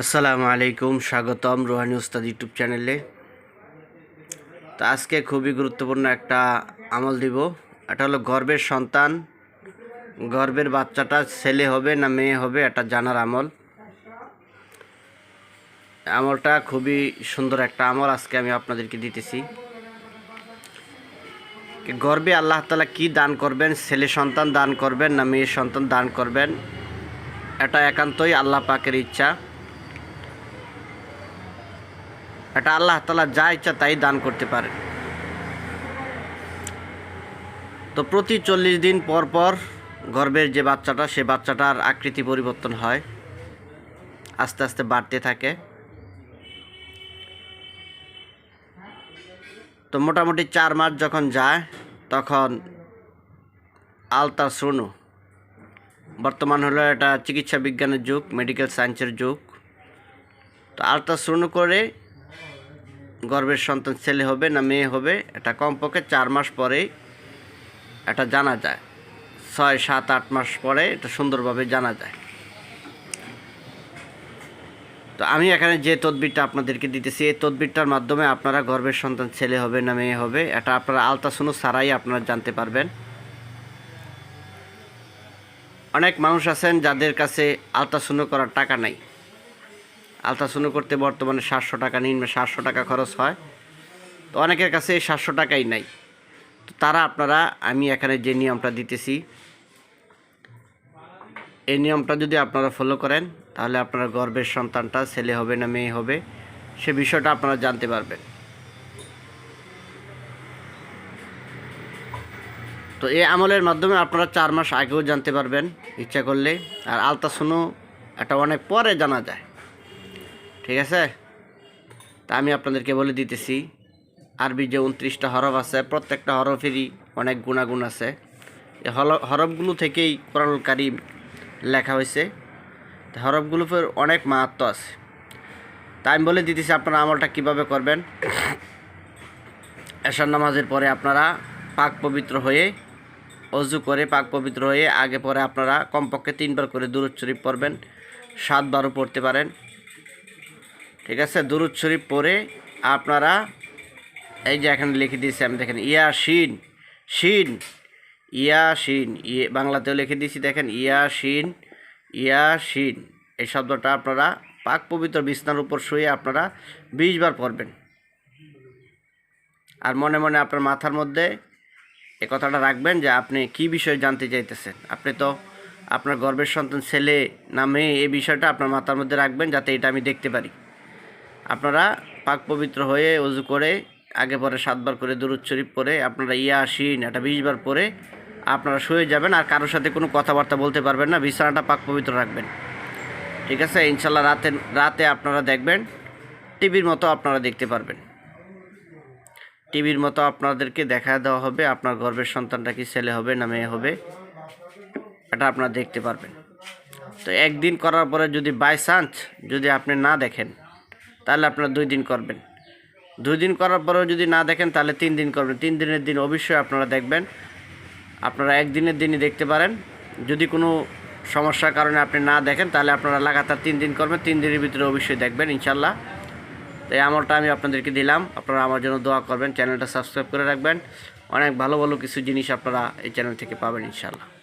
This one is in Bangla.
আসসালামু আলাইকুম, স্বাগতম রোহানি উস্তাদ ইউটিউব চ্যানেলে। তো আজকে খুবই গুরুত্বপূর্ণ একটা আমল দিব। এটা হলো গর্বের সন্তান, গর্বের বাচ্চাটা ছেলে হবে না মেয়ে হবে, এটা জানার আমল। আমলটা খুবই সুন্দর একটা আমল আজকে আমি আপনাদেরকে দিতেছি। গর্বে আল্লাহ তালা কি দান করবেন? ছেলে সন্তান দান করবেন না মেয়ে সন্তান দান করবেন? এটা একান্তই আল্লাহ পাকের ইচ্ছা। এটা আল্লাহ তালা যা ইচ্ছা তাই দান করতে পারে। তো প্রতি চল্লিশ দিন পর পর গর্ভের যে বাচ্চাটা, সে বাচ্চাটার আকৃতি পরিবর্তন হয়, আস্তে আস্তে বাড়তে থাকে। তো মোটামুটি চার মাস যখন যায়, তখন আলতা আলট্রাসোনো বর্তমান হলো এটা চিকিৎসা বিজ্ঞানের যুগ, মেডিকেল সায়েন্সের যুগ। তো আলট্রাসোনো করে গর্ভের সন্তান ছেলে হবে না মেয়ে হবে, এটা কমপক্ষে চার মাস পরেই এটা জানা যায়। ছয়, সাত, আট মাস পরে এটা সুন্দরভাবে জানা যায়। তো আমি এখানে যে তদবিরটা আপনাদেরকে দিতেছি, এই তদবিরটার মাধ্যমে আপনারা গর্ভের সন্তান ছেলে হবে না মেয়ে হবে, এটা আপনারা আলতাসুনো ছাড়াই আপনারা জানতে পারবেন। অনেক মানুষ আছেন যাদের কাছে আলতাসুনো করার টাকা নাই। আলট্রাসাউন্ড করতে বর্তমানে সাতশো টাকা নিম্ন সাতশো টাকা খরচ হয়। তো অনেকের কাছে এই সাতশো টাকাই নাই। তো তারা আপনারা, আমি এখানে যে নিয়মটা দিতেছি, এই নিয়মটা যদি আপনারা ফলো করেন, তাহলে আপনার গর্বের সন্তানটা ছেলে হবে না মেয়ে হবে, সে বিষয়টা আপনারা জানতে পারবেন। তো এই আমলের মাধ্যমে আপনারা চার মাস আগেও জানতে পারবেন, ইচ্ছা করলে। আর আলট্রাসাউন্ডও এটা অনেক পরে জানা যায়। ঠিক আছে? তা আমি আপনাদেরকে বলে দিতেছি, আরবি যে উনত্রিশটা হরফ আছে, প্রত্যেকটা হরফেরই অনেক গুণাগুণ আছে। এই হরফগুলো থেকেই কোরআনুল কারিম লেখা হয়েছে। হরফগুলোর অনেক মাহাত্ম আছে। তা আমি বলে দিতেছি, আপনারা আমলটা কীভাবে করবেন? এশার নামাজের পরে আপনারা পাক পবিত্র হয়ে অজু করে পাক পবিত্র হয়ে আগে পরে আপনারা কমপক্ষে তিনবার করে দূরত শরীফ পড়বেন, সাতবারও পড়তে পারেন। ঠিক আছে? দুরুদ শরীফ পরে আপনারা, এই যে এখানে লিখে দিয়েছি আমি, দেখেন ইয়া শিন শিন ইয়া শিন ইয়ে বাংলাতেও লিখে দিয়েছি, দেখেন ইয়া শিন ইয়া শিন এই শব্দটা আপনারা পাক পবিত্র বিছনার উপর শুয়ে আপনারা বিশ বার পড়বেন। আর মনে মনে আপনার মাথার মধ্যে এ কথাটা রাখবেন যে আপনি কি বিষয়ে জানতে চাইতেছেন? আপনি তো আপনার গর্বের সন্তান, ছেলে না মেয়ে, এই বিষয়টা আপনার মাথার মধ্যে রাখবেন যাতে এটা আমি দেখতে পারি। আপনারা পাক পবিত্র হয়ে অজু করে, আগে পরে সাতবার করে দুরুদ শরীফ পরে আপনারা ইয়া আসিন এটা বিশবার পরে আপনারা শুয়ে যাবেন আর কারোর সাথে কোনো কথাবার্তা বলতে পারবেন না, বিছানাটা পাক পবিত্র রাখবেন। ঠিক আছে? ইনশাল্লাহ রাতে রাতে আপনারা দেখবেন, টিভির মতো আপনারা দেখতে পারবেন। টিভির মতো আপনাদেরকে দেখা দেওয়া হবে, আপনার গর্ভের সন্তানটা কি ছেলে হবে না মেয়ে হবে, এটা আপনারা দেখতে পারবেন। তো একদিন করার পরে যদি বাই চান্স যদি আপনি না দেখেন তাহলে আপনারা দুই দিন করবেন। দুই দিন করার পরেও যদি না দেখেন, তাহলে তিন দিন করবেন। তিন দিনের দিন অবশ্যই আপনারা দেখবেন। আপনারা একদিনের দিনই দেখতে পারেন। যদি কোনো সমস্যার কারণে আপনি না দেখেন, তাহলে আপনারা লাগাতার তিন দিন করবেন। তিন দিনের ভিতরে অবশ্যই দেখবেন ইনশাল্লাহ তো এই আমলটা আমি আপনাদেরকে দিলাম। আপনারা আমার জন্য দোয়া করবেন। চ্যানেলটা সাবস্ক্রাইব করে রাখবেন। অনেক ভালো ভালো কিছু জিনিস আপনারা এই চ্যানেল থেকে পাবেন ইনশাল্লাহ